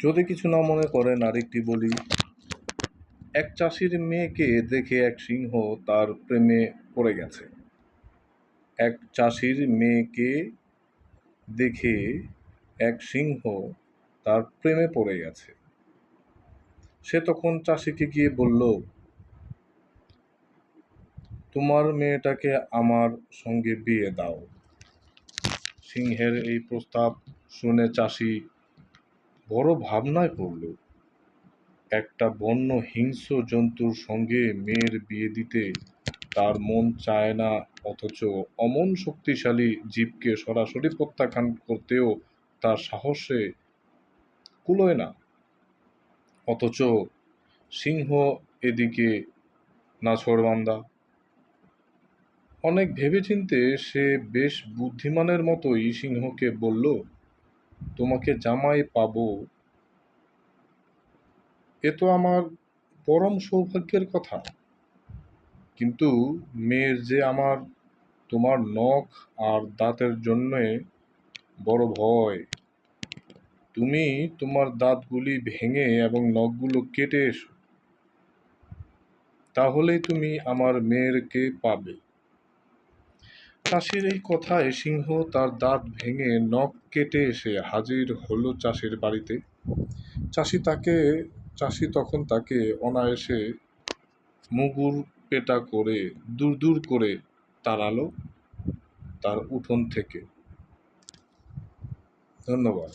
যদি কিছু না মনে করেন আরেকটি বলি, এক চাষির মেয়েকে দেখে এক সিংহ তার প্রেমে পড়ে গেছে। এক চাষির মেয়েকে দেখে এক সিংহ তার প্রেমে পড়ে গেছে। সে তখন চাষিকে গিয়ে বলল, তোমার মেয়েটাকে আমার সঙ্গে বিয়ে দাও। সিংহের এই প্রস্তাব শুনে চাষি বড় ভাবনায় পড়ল। একটা বন্য হিংস্র জন্তুর সঙ্গে মেয়ের বিয়ে দিতে তার মন চায় না, অথচ অমন শক্তিশালী জীবকে সরাসরি প্রত্যাখ্যান করতেও তার সাহসে কুলোয় না। অথচ সিংহ এদিকে না নাছোড়বান্দা অনেক ভেবেচিন্তে সে বেশ বুদ্ধিমানের মতোই সিংহকে বলল তোমাকে জামাই পাব। এ তো আমার পরম সৌভাগ্যের কথা। কিন্তু মেয়ের যে আমার তোমার নখ আর দাঁতের জন্যে বড় ভয়, তুমি তোমার দাঁতগুলি ভেঙে এবং নখগুলো কেটে এসো। তাহলেই তুমি আমার মেয়েরকে পাবে। চাষির এই কথায় সিংহ তার দাঁত ভেঙে নখ কেটে এসে হাজির হলো চাষির বাড়িতে। চাষি তাকে, চাষি তখন তাকে অনায়াসে মুগুর পেটা করে, দূর দূর করে তাড়ালো তার উঠোন থেকে। ধন্যবাদ।